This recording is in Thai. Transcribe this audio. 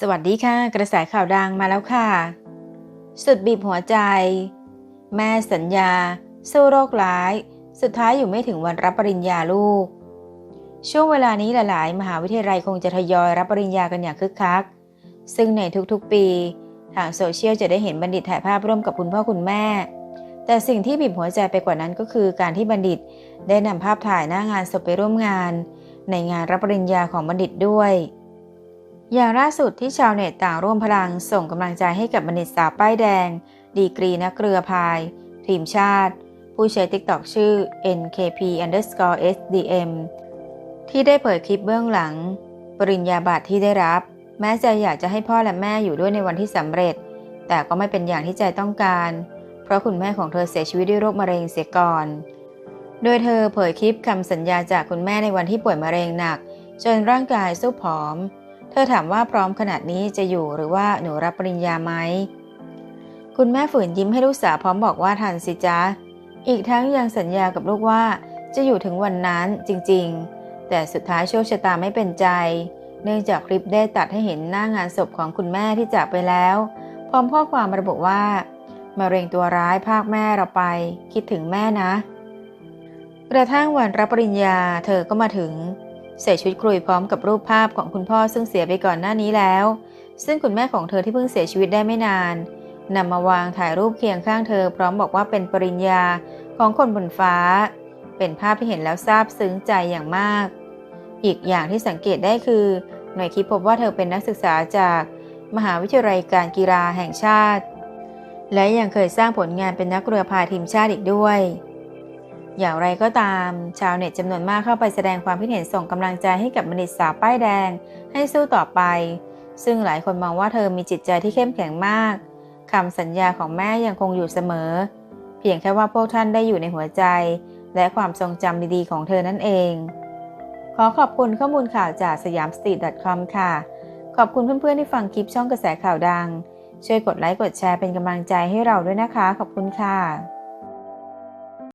สวัสดีค่ะ กระแสข่าวดังมาแล้วค่ะ สุดบีบหัวใจ แม่สัญญา สู้โรคร้าย สุดท้ายอยู่ไม่ถึงวันรับปริญญาลูก ช่วงเวลานี้หลาย ๆ มหาวิทยาลัยคงจะทยอยรับปริญญากันอย่างคึกคัก ซึ่งในทุกๆ ปี ทางโซเชียลจะได้เห็นบัณฑิตถ่ายภาพร่วมกับคุณพ่อคุณแม่ แต่สิ่งที่บีบหัวใจไปกว่านั้นก็คือการที่บัณฑิตได้นำภาพถ่ายหน้างานศพไปร่วมงาน ในงานรับปริญญาของบัณฑิตด้วย อย่างล่าสุดที่ชาวเน็ตต่างร่วมพลังส่งกำลังใจให้กับบัณฑิตสาวป้ายแดง ดีกรีนักเรือพาย ทีมชาติ ผู้ใช้ TikTok ชื่อ nkp underscore sdm ที่ได้เผยคลิปเบื้องหลัง ปริญญาบัตรที่ได้รับ แม้ใจอยากจะให้พ่อและแม่อยู่ด้วยในวันที่สำเร็จ แต่ก็ไม่เป็นอย่างที่ใจต้องการ เพราะคุณแม่ของเธอเสียชีวิตด้วยโรคมะเร็งเสียก่อน โดยเธอเผยคลิปคำสัญญาจากคุณแม่ในวันที่ป่วยมะเร็งหนัก จนร่างกายสู้ผอม เธอถามว่าพร้อมขนาดนี้จะอยู่หรือว่าหนูรับปริญญาไหม คุณแม่ฝืนยิ้มให้ลูกสาวพร้อมบอกว่าทันสิจ๊ะ อีกทั้งยังสัญญากับลูกว่าจะอยู่ถึงวันนั้นจริงๆ แต่สุดท้ายโชคชะตาไม่เป็นใจ เนื่องจากคลิปได้ตัดให้เห็นหน้างานศพของคุณแม่ที่จากไปแล้ว พร้อมข้อความระบุว่ามะเร็งตัวร้ายภาคแม่เราไป คิดถึงแม่นะ กระทั่งวันรับปริญญาเธอก็มาถึง ใส่ชุดคลุยพร้อมกับรูปภาพของคุณพ่อซึ่งเสียไปก่อนหน้านี้แล้ว ซึ่งคุณแม่ของเธอที่เพิ่งเสียชีวิตได้ไม่นานนำมาวางถ่ายรูปเคียงข้างเธอ พร้อมบอกว่าเป็นปริญญาของคนบนฟ้า เป็นภาพที่เห็นแล้วซาบซึ้งใจอย่างมาก อีกอย่างที่สังเกตได้คือ หน่วยคลิปพบว่าเธอเป็นนักศึกษาจากมหาวิทยาลัยการกีฬาแห่งชาติ และยังเคยสร้างผลงานเป็นนักเรือพายทีมชาติอีกด้วย อย่างไรก็ตาม ชาวเน็ตจำนวนมากเข้าไปแสดงความคิดเห็นส่งกำลังใจให้กับมณิตสาวป้ายแดง ให้สู้ต่อไป ซึ่งหลายคนมองว่าเธอมีจิตใจที่เข้มแข็งมากคำสัญญาของแม่ยังคงอยู่เสมอ เพียงแค่ว่าพวกท่านได้อยู่ในหัวใจ และความทรงจำดีๆของเธอนั่นเอง ขอขอบคุณข้อมูลข่าวจากสยามสตรีท .com ค่ะ ขอบคุณเพื่อนๆที่ฟังคลิปช่องกระแสข่าวดัง ช่วยกดไลค์กดแชร์เป็นกำลังใจให้เราด้วยนะคะ ขอบคุณค่ะ